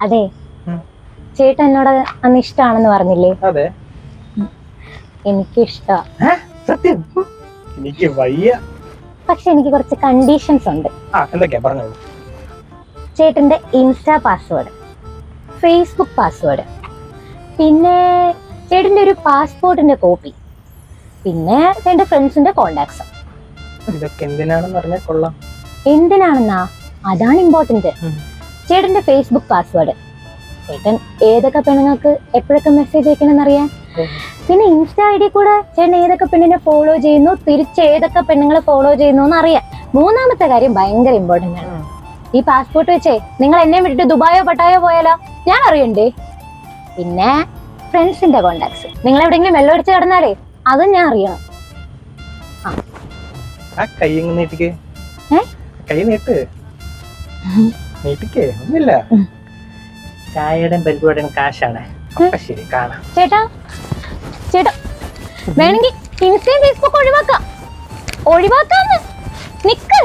അതെ. ചേട്ടൻ എന്നോട് അന്ന് ഇഷ്ടമാണെന്ന് പറഞ്ഞില്ലേ? അതെ. എനിക്ക് ഇഷ്ടാ സത്യം? എനിക്ക് വയ്യ. പക്ഷെ എനിക്ക് കുറച്ച് കണ്ടീഷൻസ് ഉണ്ട്. ആ എന്തൊക്കെയാ? പറഞ്ഞോളൂ. ചേട്ടന്റെ ഇൻസ്റ്റാ പാസ്വേഡ് ഫേസ്ബുക്ക് പാസ്വേഡ് പിന്നെ ചേട്ടന്റെ ഒരു പാസ്പോർട്ടിന്റെ കോപ്പി പിന്നെ ചേട്ടന്റെ ഫ്രണ്ട്സിന്റെ കോണ്ടാക്ട്സ് ഇതൊക്കെ എന്തിനാണെന്ന് പറഞ്ഞാൽ കൊള്ളാം. എന്തിനാണെന്നാ? അതാണ് ഇമ്പോർട്ടന്റ്. ചേട്ടന്റെ ഫേസ്ബുക്ക് പാസ്വേഡ് ചേട്ടൻ ഏതൊക്കെ പെണ്ണുങ്ങൾക്ക് എപ്പോഴൊക്കെ മെസ്സേജ് അയക്കണമെന്ന് അറിയാൻ പിന്നെ ഇൻസ്റ്റാ ഐ ഡി കൂടെ ചേട്ടൻ ഏതൊക്കെ പെണ്ണിനെ ഫോളോ ചെയ്യുന്നു തിരിച്ച് ഏതൊക്കെ പെണ്ണുങ്ങളെ ഫോളോ ചെയ്യുന്നു എന്ന് അറിയാം മൂന്നാമത്തെ കാര്യം ഭയങ്കര ഇമ്പോർട്ടന്റ് ആണ്. ഈ പാസ്പോർട്ട് വെച്ചേ നിങ്ങൾ എന്നെ വിട്ടിട്ട് ദുബായോ പട്ടായോ പോയാലോ? ഞാൻ അറിയണ്ടേ? പിന്നെ ഫ്രണ്ട്സിന്റെ കോണ്ടാക്ട്സ് നിങ്ങൾ എവിടെയെങ്കിലും വെള്ളം അടിച്ച് കിടന്നാലേ അതും ഞാൻ അറിയണം. ആ. കൈ നീട്ടിക്ക്? കൈ നീട്ട്. നീട്ടിക്കേ ഒന്നില്ല ഉം. ചായയുടെ പരിപാടിയും കാശാണ്. അപ്പൊ ശരി കാണാം. ചേട്ടാ ചേട്ടാ വേണമെങ്കിൽ ഇൻസ്റ്റയും ഫേസ്ബുക്ക് ഒഴിവാക്കാം. ഒഴിവാക്കാന്ന്. നിക്ക്.